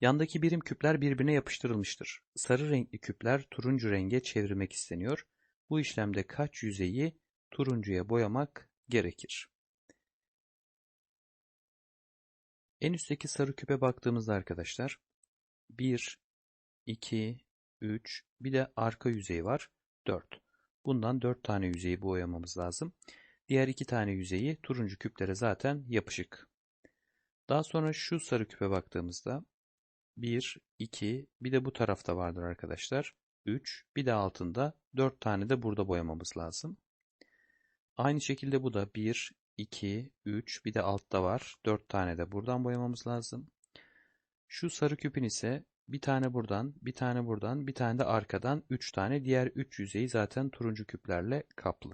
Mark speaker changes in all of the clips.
Speaker 1: Yandaki birim küpler birbirine yapıştırılmıştır. Sarı renkli küpler turuncu renge çevirmek isteniyor. Bu işlemde kaç yüzeyi turuncuya boyamak gerekir? En üstteki sarı küpe baktığımızda arkadaşlar 1, 2, 3 bir de arka yüzey var 4. Bundan 4 tane yüzeyi boyamamız lazım. Diğer 2 tane yüzeyi turuncu küplere zaten yapışık. Daha sonra şu sarı küpe baktığımızda 1, 2 bir de bu tarafta vardır arkadaşlar. 3 bir de altında 4 tane de burada boyamamız lazım. Aynı şekilde bu da 1, 2, 3 bir de altta var. 4 tane de buradan boyamamız lazım. Şu sarı küpün ise bir tane buradan, bir tane buradan, bir tane de arkadan 3 tane. Diğer 3 yüzeyi zaten turuncu küplerle kaplı.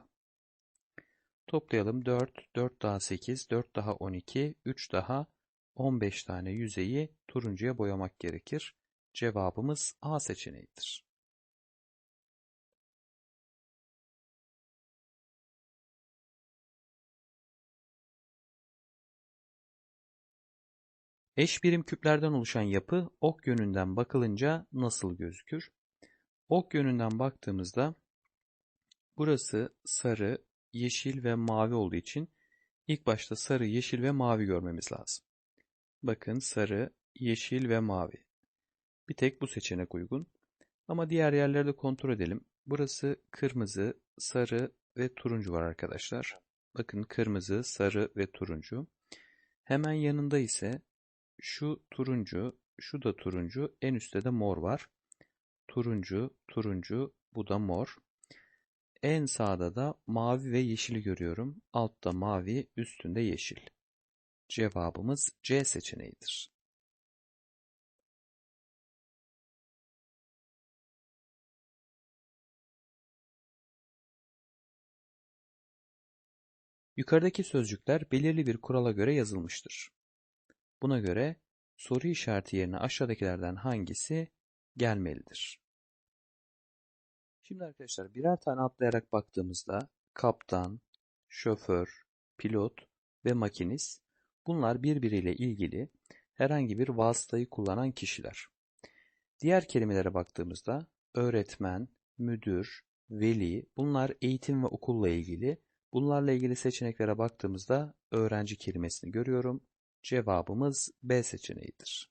Speaker 1: Toplayalım 4, 4 daha 8, 4 daha 12, 3 daha 15 tane yüzeyi turuncuya boyamak gerekir. Cevabımız A seçeneğidir. Eş birim küplerden oluşan yapı ok yönünden bakılınca nasıl gözükür? Ok yönünden baktığımızda burası sarı, yeşil ve mavi olduğu için ilk başta sarı, yeşil ve mavi görmemiz lazım. Bakın sarı, yeşil ve mavi. Bir tek bu seçenek uygun. Ama diğer yerlerde kontrol edelim. Burası kırmızı, sarı ve turuncu var arkadaşlar. Bakın kırmızı, sarı ve turuncu. Hemen yanında ise şu turuncu, şu da turuncu, en üstte de mor var. Turuncu, turuncu, bu da mor. En sağda da mavi ve yeşili görüyorum. Altta mavi, üstünde yeşil. Cevabımız C seçeneğidir. Yukarıdaki sözcükler belirli bir kurala göre yazılmıştır. Buna göre soru işareti yerine aşağıdakilerden hangisi gelmelidir? Şimdi arkadaşlar birer tane atlayarak baktığımızda kaptan, şoför, pilot ve makinist bunlar birbiriyle ilgili herhangi bir vasıtayı kullanan kişiler. Diğer kelimelere baktığımızda öğretmen, müdür, veli bunlar eğitim ve okulla ilgili. Bunlarla ilgili seçeneklere baktığımızda öğrenci kelimesini görüyorum. Cevabımız B seçeneğidir.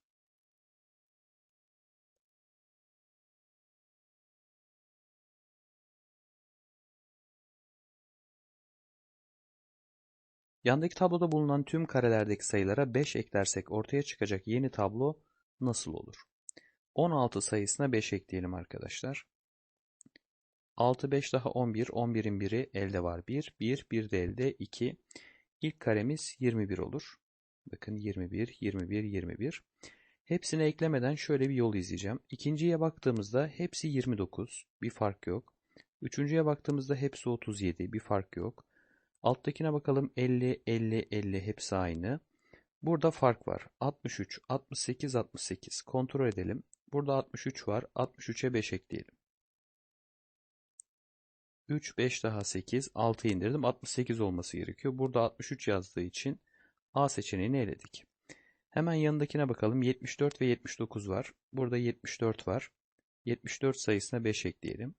Speaker 1: Yandaki tabloda bulunan tüm karelerdeki sayılara 5 eklersek ortaya çıkacak yeni tablo nasıl olur? 16 sayısına 5 ekleyelim arkadaşlar. 6, 5 daha 11. 11'in biri elde var 1. 1, 1 de elde 2. İlk karemiz 21 olur. Bakın 21, 21, 21. Hepsini eklemeden şöyle bir yol izleyeceğim. İkinciye baktığımızda hepsi 29. Bir fark yok. Üçüncüye baktığımızda hepsi 37. Bir fark yok. Alttakine bakalım 50, 50, 50 hepsi aynı. Burada fark var. 63, 68, 68. Kontrol edelim. Burada 63 var. 63'e 5 ekleyelim. 3, 5 daha 8, 6 indirdim. 68 olması gerekiyor. Burada 63 yazdığı için A seçeneğini eledik. Hemen yanındakine bakalım. 74 ve 79 var. Burada 74 var. 74 sayısına 5 ekleyelim.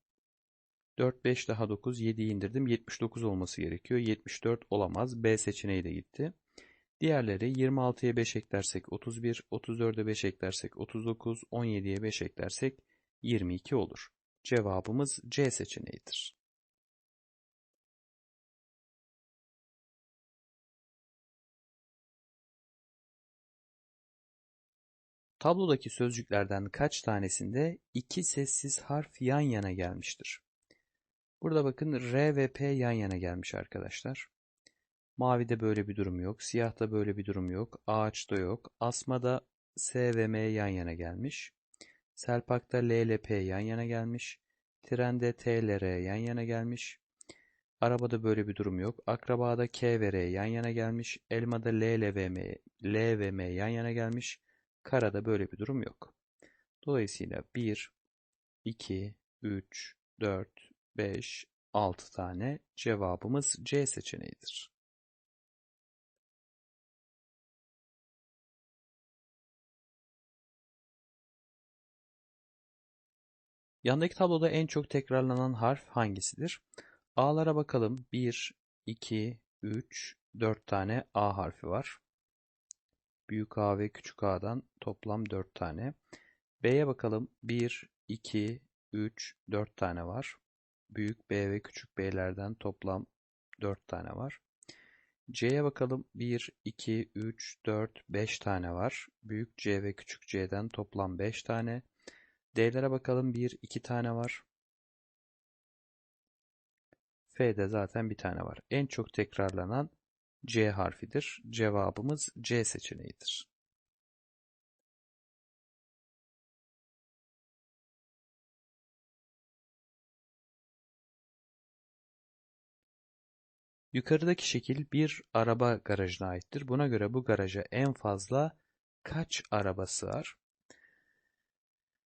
Speaker 1: 4, 5 daha 9, 7'yi indirdim. 79 olması gerekiyor. 74 olamaz. B seçeneği de gitti. Diğerleri 26'ya 5 eklersek 31, 34'e 5 eklersek 39, 17'ye 5 eklersek 22 olur. Cevabımız C seçeneğidir. Tablodaki sözcüklerden kaç tanesinde iki sessiz harf yan yana gelmiştir? Burada bakın R ve P yan yana gelmiş arkadaşlar. Mavide böyle bir durum yok. Siyahta böyle bir durum yok. Ağaçta yok. Asmada S ve M yan yana gelmiş. Selpakta L ile P yan yana gelmiş. Trende T ile R yan yana gelmiş. Arabada böyle bir durum yok. Akrabada K ve R yan yana gelmiş. Elmada L ile V M, L ve M yan yana gelmiş. Karada böyle bir durum yok. Dolayısıyla 1, 2, 3, 4, 5, 6 tane cevabımız C seçeneğidir. Yandaki tabloda en çok tekrarlanan harf hangisidir? A'lara bakalım. 1, 2, 3, 4 tane A harfi var. Büyük A ve küçük A'dan toplam 4 tane. B'ye bakalım. 1, 2, 3, 4 tane var. Büyük B ve küçük B'lerden toplam 4 tane var. C'ye bakalım. 1, 2, 3, 4, 5 tane var. Büyük C ve küçük C'den toplam 5 tane. D'lere bakalım. 1, 2 tane var. F'de zaten bir tane var. En çok tekrarlanan C harfidir. Cevabımız C seçeneğidir. Yukarıdaki şekil bir araba garajına aittir. Buna göre bu garaja en fazla kaç araba sığar?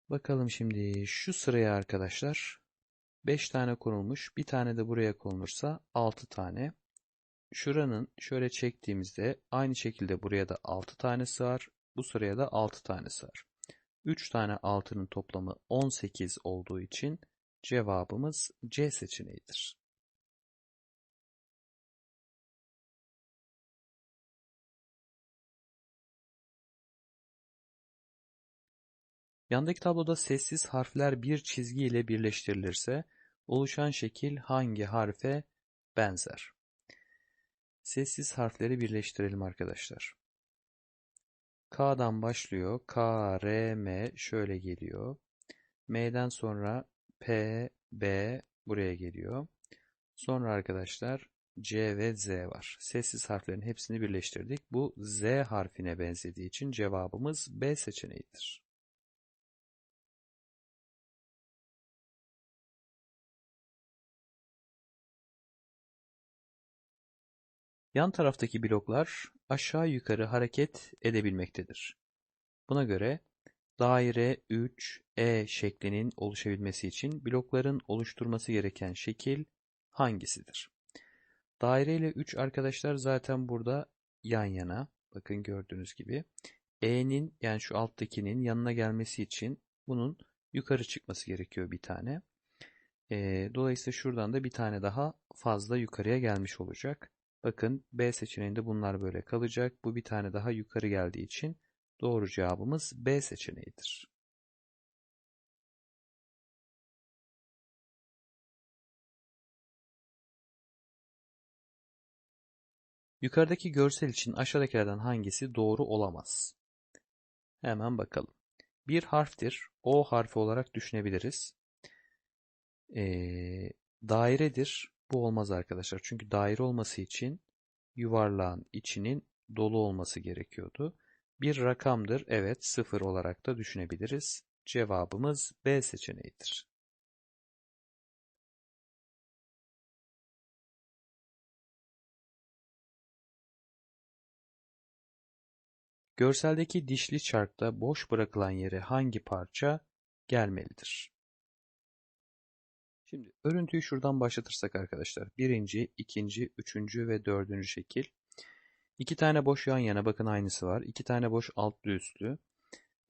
Speaker 1: Bakalım şimdi şu sıraya arkadaşlar 5 tane konulmuş. Bir tane de buraya konulursa 6 tane. Şuranın şöyle çektiğimizde aynı şekilde buraya da 6 tane sığar. Bu sıraya da 6 tane sığar. 3 tane 6'nın toplamı 18 olduğu için cevabımız C seçeneğidir. Yandaki tabloda sessiz harfler bir çizgi ile birleştirilirse oluşan şekil hangi harfe benzer? Sessiz harfleri birleştirelim arkadaşlar. K'dan başlıyor. K, R, M şöyle geliyor. M'den sonra P, B buraya geliyor. Sonra arkadaşlar C ve Z var. Sessiz harflerin hepsini birleştirdik. Bu Z harfine benzediği için cevabımız B seçeneğidir. Yan taraftaki bloklar aşağı yukarı hareket edebilmektedir. Buna göre daire 3E şeklinin oluşabilmesi için blokların oluşturması gereken şekil hangisidir? Daire ile 3 arkadaşlar zaten burada yan yana. Bakın gördüğünüz gibi. E'nin yani şu alttakinin yanına gelmesi için bunun yukarı çıkması gerekiyor bir tane. E, dolayısıyla şuradan da bir tane daha fazla yukarıya gelmiş olacak. Bakın B seçeneğinde bunlar böyle kalacak. Bu bir tane daha yukarı geldiği için doğru cevabımız B seçeneğidir. Yukarıdaki görsel için aşağıdakilerden hangisi doğru olamaz? Hemen bakalım. Bir harftir. O harfi olarak düşünebiliriz. Ee, dairedir. Bu olmaz arkadaşlar. Çünkü daire olması için yuvarlağın içinin dolu olması gerekiyordu. Bir rakamdır. Evet sıfır olarak da düşünebiliriz. Cevabımız B seçeneğidir. Görseldeki dişli çarkta boş bırakılan yere hangi parça gelmelidir? Şimdi örüntüyü şuradan başlatırsak arkadaşlar. Birinci, ikinci, üçüncü ve dördüncü şekil. İki tane boş yan yana bakın aynısı var. İki tane boş altlı üstlü.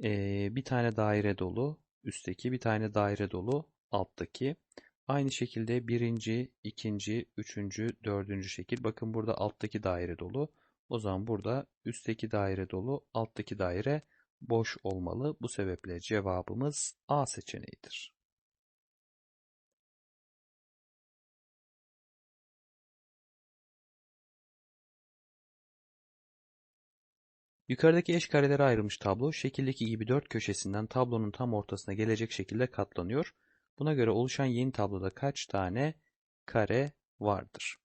Speaker 1: Ee, bir tane daire dolu üstteki, bir tane daire dolu alttaki. Aynı şekilde birinci, ikinci, üçüncü, dördüncü şekil. Bakın burada alttaki daire dolu. O zaman burada üstteki daire dolu, alttaki daire boş olmalı. Bu sebeple cevabımız A seçeneğidir. Yukarıdaki eş karelere ayrılmış tablo, şekildeki gibi dört köşesinden tablonun tam ortasına gelecek şekilde katlanıyor. Buna göre oluşan yeni tabloda kaç tane kare vardır?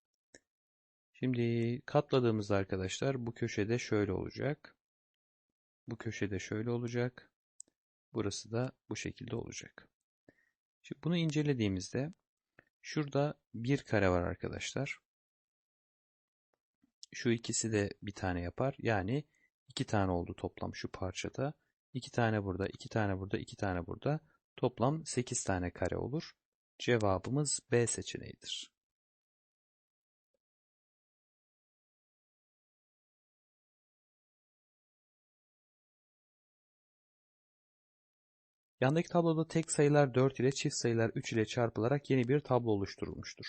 Speaker 1: Şimdi katladığımızda arkadaşlar bu köşede şöyle olacak. Bu köşede şöyle olacak. Burası da bu şekilde olacak. Şimdi bunu incelediğimizde şurada bir kare var arkadaşlar. Şu ikisi de bir tane yapar. Yani iki tane oldu toplam şu parçada. İki tane burada, iki tane burada, iki tane burada. Toplam sekiz tane kare olur. Cevabımız B seçeneğidir. Yandaki tabloda tek sayılar 4 ile çift sayılar 3 ile çarpılarak yeni bir tablo oluşturulmuştur.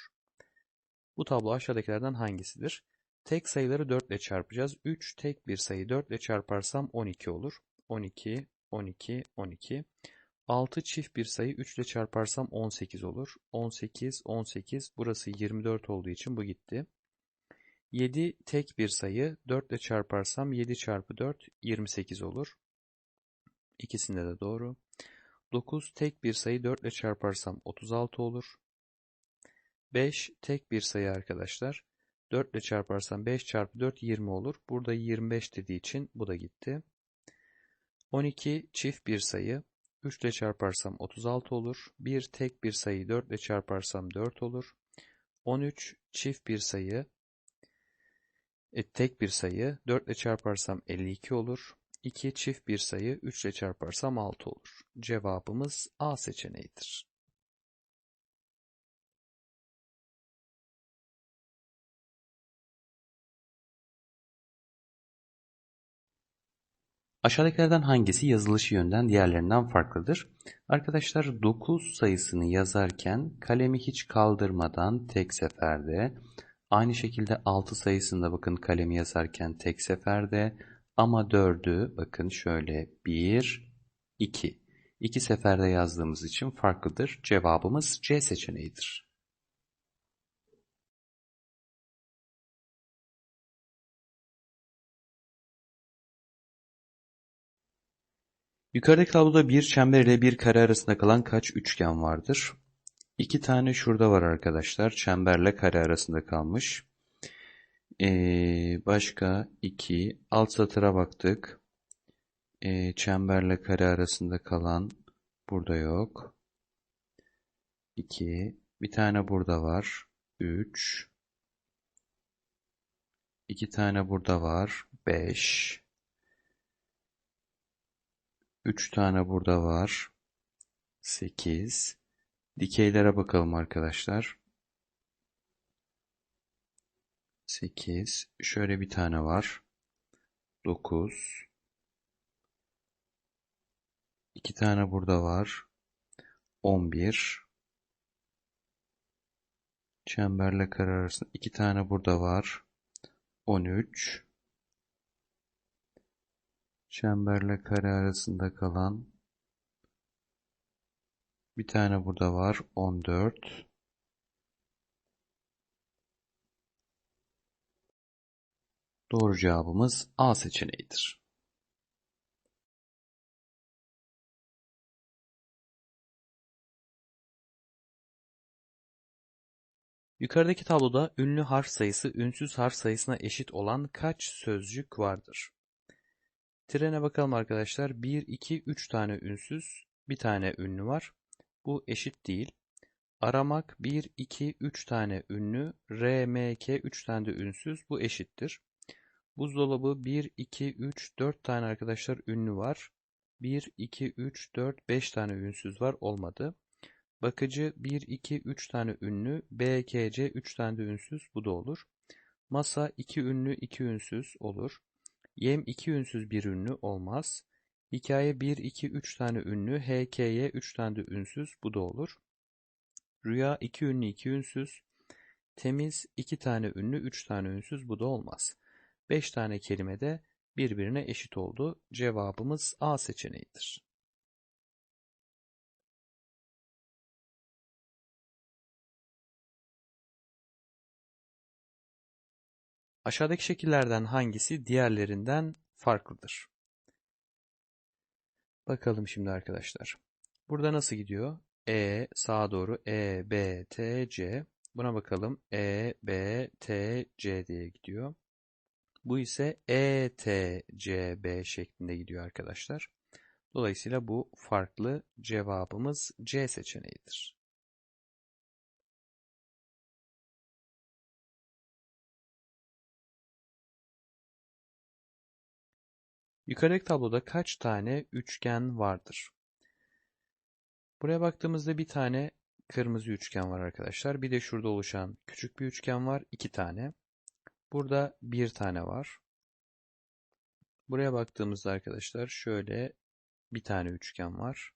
Speaker 1: Bu tablo aşağıdakilerden hangisidir? Tek sayıları 4 ile çarpacağız. 3 tek bir sayı 4 ile çarparsam 12 olur. 12, 12, 12. 6 çift bir sayı 3 ile çarparsam 18 olur. 18, 18. Burası 24 olduğu için bu gitti. 7 tek bir sayı 4 ile çarparsam 7 çarpı 4 28 olur. İkisinde de doğru. 9 tek bir sayı 4 ile çarparsam 36 olur. 5 tek bir sayı arkadaşlar. 4 ile çarparsam 5 çarpı 4 20 olur. Burada 25 dediği için bu da gitti. 12 çift bir sayı. 3 ile çarparsam 36 olur. 1 tek bir sayı 4 ile çarparsam 4 olur. 13 çift bir sayı. E, tek bir sayı 4 ile çarparsam 52 olur. 2 çift bir sayı 3 ile çarparsam 6 olur. Cevabımız A seçeneğidir. Aşağıdakilerden hangisi yazılışı yönden diğerlerinden farklıdır? Arkadaşlar 9 sayısını yazarken kalemi hiç kaldırmadan tek seferde, aynı şekilde 6 sayısında bakın kalemi yazarken tek seferde ama 4'ü bakın şöyle 1, 2. İki seferde yazdığımız için farklıdır. Cevabımız C seçeneğidir. Yukarıdaki tabloda bir çember ile bir kare arasında kalan kaç üçgen vardır? İki tane şurada var arkadaşlar. Çemberle kare arasında kalmış. Ee, başka iki. Alt satıra baktık. Ee, çemberle kare arasında kalan burada yok. İki. Bir tane burada var. Üç. İki tane burada var. Beş. Üç tane burada var. Sekiz. Dikeylere bakalım arkadaşlar. Sekiz. Şöyle bir tane var. Dokuz. İki tane burada var. On bir. Çemberle kare arasında iki tane burada var. On üç. Çemberle kare arasında kalan bir tane burada var. 14. Doğru cevabımız A seçeneğidir. Yukarıdaki tabloda ünlü harf sayısı ünsüz harf sayısına eşit olan kaç sözcük vardır? Trene bakalım arkadaşlar. 1, 2, 3 tane ünsüz, bir tane ünlü var. Bu eşit değil. Aramak 1, 2, 3 tane ünlü, R, M, K 3 tane de ünsüz. Bu eşittir. Buzdolabı 1, 2, 3, 4 tane arkadaşlar ünlü var. 1, 2, 3, 4, 5 tane ünsüz var. Olmadı. Bakıcı 1, 2, 3 tane ünlü, B, K, C 3 tane de ünsüz. Bu da olur. Masa 2 ünlü, 2 ünsüz olur. Yem 2 ünsüz bir ünlü olmaz. Hikaye 1, 2, 3 tane ünlü, HKY 3 tane de ünsüz. Bu da olur. Rüya 2 ünlü 2 ünsüz. Temiz 2 tane ünlü 3 tane ünsüz. Bu da olmaz. 5 tane kelime de birbirine eşit oldu. Cevabımız A seçeneğidir. Aşağıdaki şekillerden hangisi diğerlerinden farklıdır? Bakalım şimdi arkadaşlar. Burada nasıl gidiyor? E sağa doğru E, B, T, C. Buna bakalım. E, B, T, C diye gidiyor. Bu ise E, T, C, B şeklinde gidiyor arkadaşlar. Dolayısıyla bu farklı cevabımız C seçeneğidir. Yukarıdaki tabloda kaç tane üçgen vardır? Buraya baktığımızda bir tane kırmızı üçgen var arkadaşlar. Bir de şurada oluşan küçük bir üçgen var. iki tane. Burada bir tane var. Buraya baktığımızda arkadaşlar şöyle bir tane üçgen var.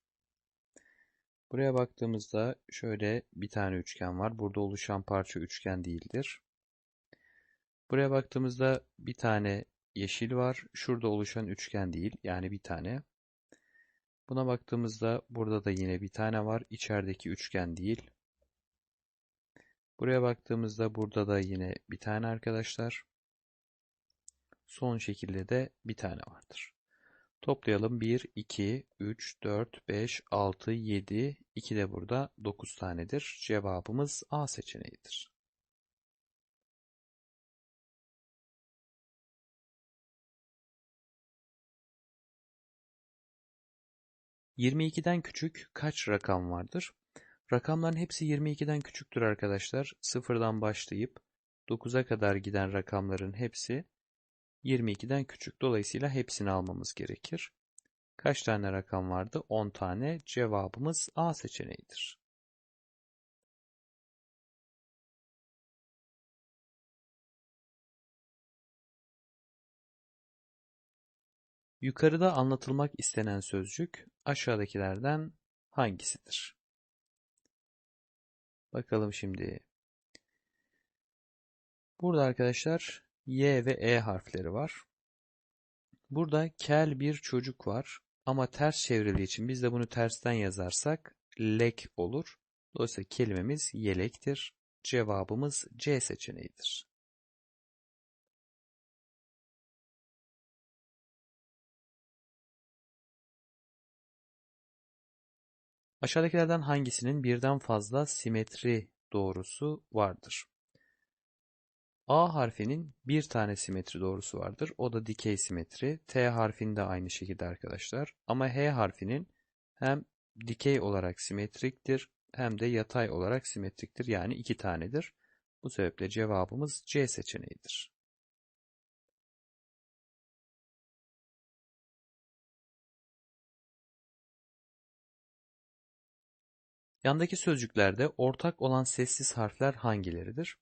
Speaker 1: Buraya baktığımızda şöyle bir tane üçgen var. Burada oluşan parça üçgen değildir. Buraya baktığımızda bir tane yeşil var. Şurada oluşan üçgen değil. Yani bir tane. Buna baktığımızda burada da yine bir tane var. İçerideki üçgen değil. Buraya baktığımızda burada da yine bir tane arkadaşlar. Son şekilde de bir tane vardır. Toplayalım. 1, 2, 3, 4, 5, 6, 7, 2 de burada 9 tanedir. Cevabımız A seçeneğidir. ...22'den küçük kaç rakam vardır? Rakamların hepsi 22'den küçüktür arkadaşlar. Sıfırdan başlayıp 9'a kadar giden rakamların hepsi 22'den küçük. Dolayısıyla hepsini almamız gerekir. Kaç tane rakam vardı? 10 tane. Cevabımız A seçeneğidir. Yukarıda anlatılmak istenen sözcük aşağıdakilerden hangisidir? Bakalım şimdi. Burada arkadaşlar Y ve E harfleri var. Burada kel bir çocuk var. Ama ters çevrili için biz de bunu tersten yazarsak lek olur. Dolayısıyla kelimemiz yelektir. Cevabımız C seçeneğidir. Aşağıdakilerden hangisinin birden fazla simetri doğrusu vardır? A harfinin bir tane simetri doğrusu vardır. O da dikey simetri. T harfinde aynı şekilde arkadaşlar. Ama H harfinin hem dikey olarak simetriktir hem de yatay olarak simetriktir. Yani iki tanedir. Bu sebeple cevabımız C seçeneğidir. Yandaki sözcüklerde ortak olan sessiz harfler hangileridir?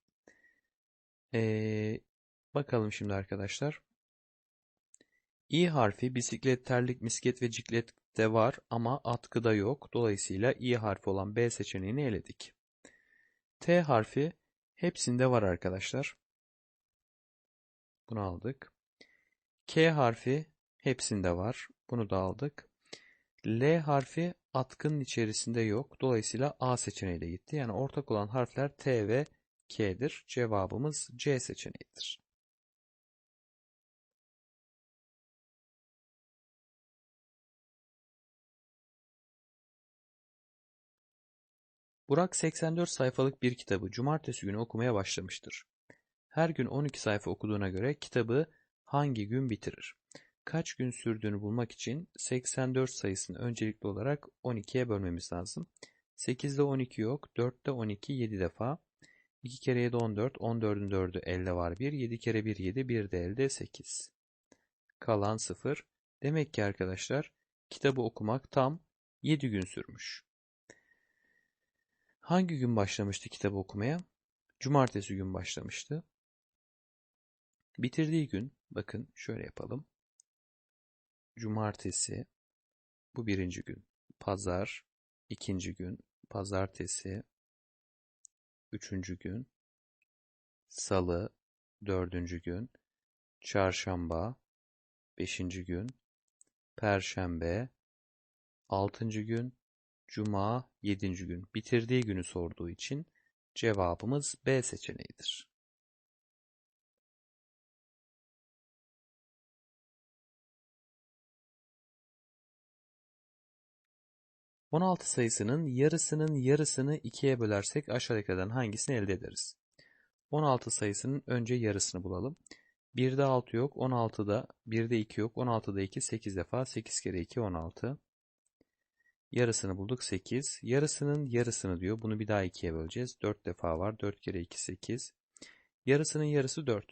Speaker 1: Ee, bakalım şimdi arkadaşlar. İ harfi bisiklet, terlik, misket ve ciklette var ama atkıda yok. Dolayısıyla İ harfi olan B seçeneğini eledik. T harfi hepsinde var arkadaşlar. Bunu aldık. K harfi hepsinde var. Bunu da aldık. L harfi atkının içerisinde yok. Dolayısıyla A seçeneğiyle gitti. Yani ortak olan harfler T ve K'dir. Cevabımız C seçeneğidir. Burak 84 sayfalık bir kitabı cumartesi günü okumaya başlamıştır. Her gün 12 sayfa okuduğuna göre kitabı hangi gün bitirir? Kaç gün sürdüğünü bulmak için 84 sayısını öncelikli olarak 12'ye bölmemiz lazım. 8'de 12 yok, 4'te 12 7 defa. 2 kere 7 14. 14'ün 4'ü elde var 1. 7 kere 1 7. 1 de elde 8. Kalan 0. Demek ki arkadaşlar kitabı okumak tam 7 gün sürmüş. Hangi gün başlamıştı kitabı okumaya? Cumartesi gün başlamıştı. Bitirdiği gün bakın şöyle yapalım. Cumartesi bu birinci gün. Pazar ikinci gün. Pazartesi üçüncü gün, salı, dördüncü gün, çarşamba, beşinci gün, perşembe, altıncı gün, cuma, yedinci gün. Bitirdiği günü sorduğu için cevabımız B seçeneğidir. On altı sayısının yarısının yarısını ikiye bölersek aşağıdakilerden hangisini elde ederiz? 16 sayısının önce yarısını bulalım. 1'de 6 yok, 16'da 1'de 2 yok, 16'da 2 8 defa 8 kere 2 16. Yarısını bulduk 8. Yarısının yarısını diyor. Bunu bir daha 2'ye böleceğiz. 4 defa var. 4 kere 2 8. Yarısının yarısı 4.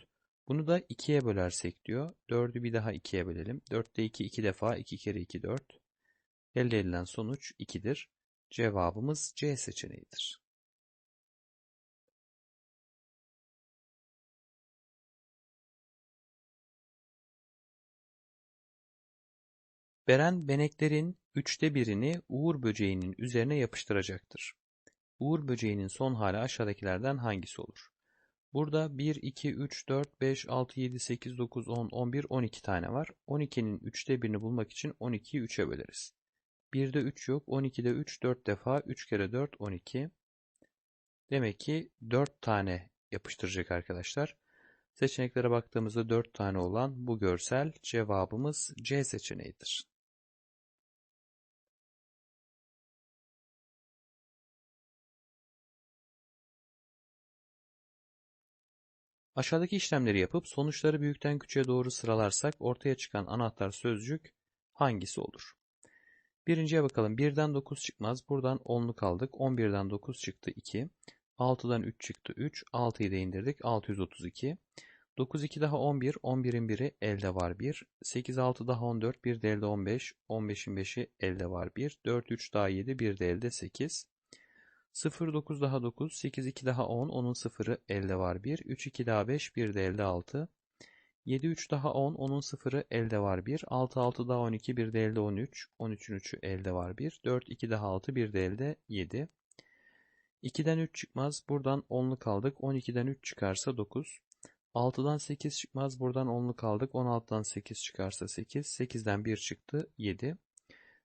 Speaker 1: Bunu da 2'ye bölersek diyor. 4'ü bir daha 2'ye bölelim. 4'te 2 2 defa 2 kere 2 4. Elde edilen sonuç 2'dir. Cevabımız C seçeneğidir. Beren beneklerin üçte birini uğur böceğinin üzerine yapıştıracaktır. Uğur böceğinin son hali aşağıdakilerden hangisi olur? Burada 1, 2, 3, 4, 5, 6, 7, 8, 9, 10, 11, 12 tane var. 12'nin üçte birini bulmak için 12'yi 3'e böleriz. 1'de 3 yok. 12'de 3 4 defa. 3 kere 4 12. Demek ki 4 tane yapıştıracak arkadaşlar. Seçeneklere baktığımızda 4 tane olan bu görsel cevabımız C seçeneğidir. Aşağıdaki işlemleri yapıp sonuçları büyükten küçüğe doğru sıralarsak ortaya çıkan anahtar sözcük hangisi olur? Birinciye bakalım. 1'den 9 çıkmaz. Buradan 10'luk aldık. 11'den 9 çıktı 2. 6'dan 3 çıktı 3. 6'yı da indirdik. 632. 9 2 daha 11. 11'in biri elde var 1. 8 6 daha 14. 1 de elde 15. 15'in 5'i elde var 1. 4 3 daha 7. 1 de elde 8. 0 9 daha 9. 8 2 daha 10. Onun 0'ı elde var 1. 3 2 daha 5. 1 de elde 6. 7 3 daha 10. Onun 0'ı elde var 1. 6 6 daha 12. 1 de elde 13. 13'ün 3'ü elde var 1. 4 2 daha 6. 1 de elde 7. 2'den 3 çıkmaz. Buradan 10'luk aldık. 12'den 3 çıkarsa 9. 6'dan 8 çıkmaz. Buradan 10'luk aldık. 16'dan 8 çıkarsa 8. 8'den 1 çıktı. 7.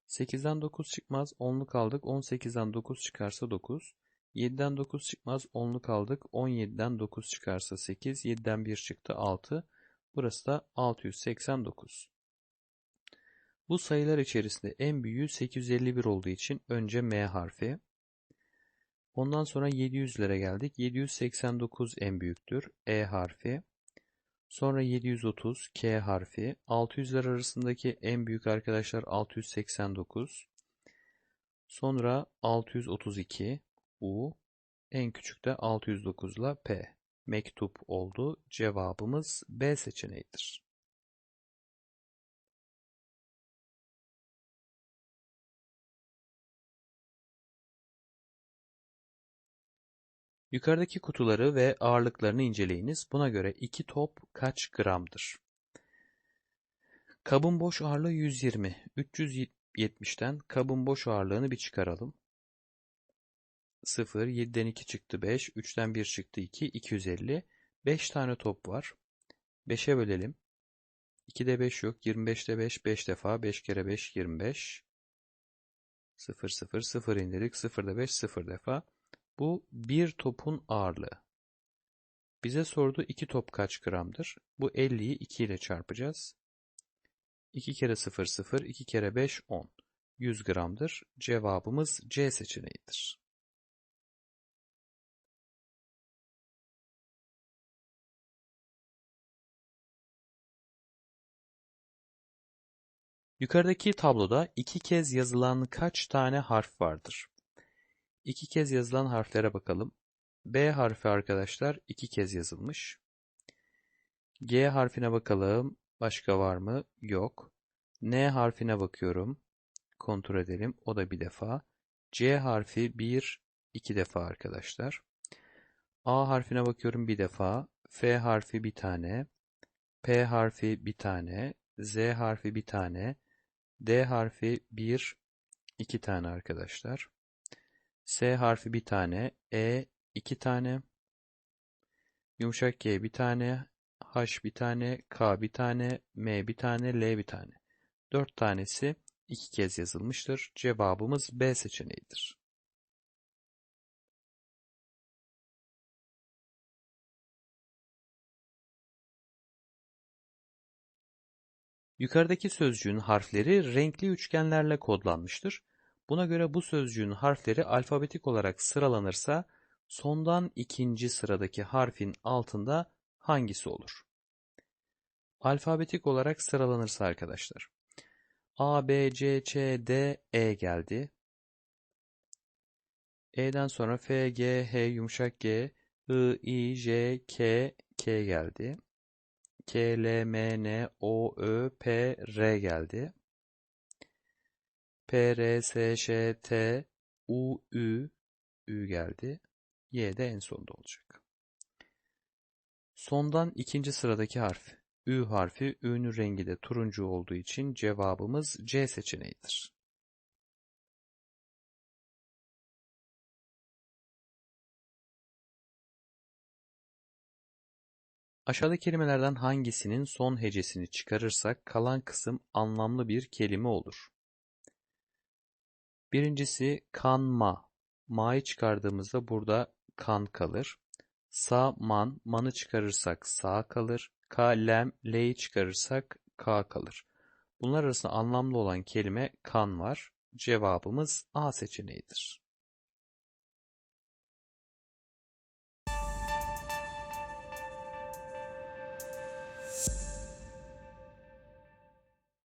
Speaker 1: 8'den 9 çıkmaz. 10'luk aldık. 18'den 9 çıkarsa 9. 7'den 9 çıkmaz. 10'luk aldık. 17'den 9 çıkarsa 8. 7'den 1 çıktı. 6. Burası da 689. Bu sayılar içerisinde en büyüğü 851 olduğu için önce M harfi. Ondan sonra 700'lere geldik. 789 en büyüktür. E harfi. Sonra 730 K harfi. 600'ler arasındaki en büyük arkadaşlar 689. Sonra 632 U. En küçük de 609 ile P. Mektup oldu. Cevabımız B seçeneğidir. Yukarıdaki kutuları ve ağırlıklarını inceleyiniz. Buna göre iki top kaç gramdır? Kabın boş ağırlığı 120. 370'ten kabın boş ağırlığını bir çıkaralım. 0, 7'den 2 çıktı 5, 3'ten 1 çıktı 2, 250. 5 tane top var. 5'e bölelim. 2'de 5 yok. 25'te 5, 5 defa. 5 kere 5, 25. 0, 0, 0 indirdik. 0'da 5, 0 defa. Bu bir topun ağırlığı. Bize sordu iki top kaç gramdır? Bu 50'yi 2 ile çarpacağız. 2 kere 0 0, 2 kere 5 10. 100 gramdır. Cevabımız C seçeneğidir. Yukarıdaki tabloda iki kez yazılan kaç tane harf vardır? İki kez yazılan harflere bakalım. B harfi arkadaşlar iki kez yazılmış. G harfine bakalım. Başka var mı? Yok. N harfine bakıyorum. Kontrol edelim. O da bir defa. C harfi bir, iki defa arkadaşlar. A harfine bakıyorum bir defa. F harfi bir tane. P harfi bir tane. Z harfi bir tane. D harfi bir, iki tane arkadaşlar. S harfi bir tane, E iki tane, yumuşak G bir tane, H bir tane, K bir tane, M bir tane, L bir tane. Dört tanesi iki kez yazılmıştır. Cevabımız B seçeneğidir. Yukarıdaki sözcüğün harfleri renkli üçgenlerle kodlanmıştır. Buna göre bu sözcüğün harfleri alfabetik olarak sıralanırsa sondan ikinci sıradaki harfin altında hangisi olur? Alfabetik olarak sıralanırsa arkadaşlar. A, B, C, Ç, D, E geldi. E'den sonra F, G, H, yumuşak G, I, I, J, K, K geldi. K, L, M, N, O, Ö, P, R geldi. P, R, S, Ş, T, U, Ü, Ü geldi. Y de en sonda olacak. Sondan ikinci sıradaki harf. Ü harfi, Ü'nün rengi de turuncu olduğu için cevabımız C seçeneğidir. Aşağıdaki kelimelerden hangisinin son hecesini çıkarırsak kalan kısım anlamlı bir kelime olur? Birincisi kanma. Ma'yı çıkardığımızda burada kan kalır. Sa, man, manı çıkarırsak sağ kalır. Kalem, l'yi çıkarırsak k kalır. Bunlar arasında anlamlı olan kelime kan var. Cevabımız A seçeneğidir.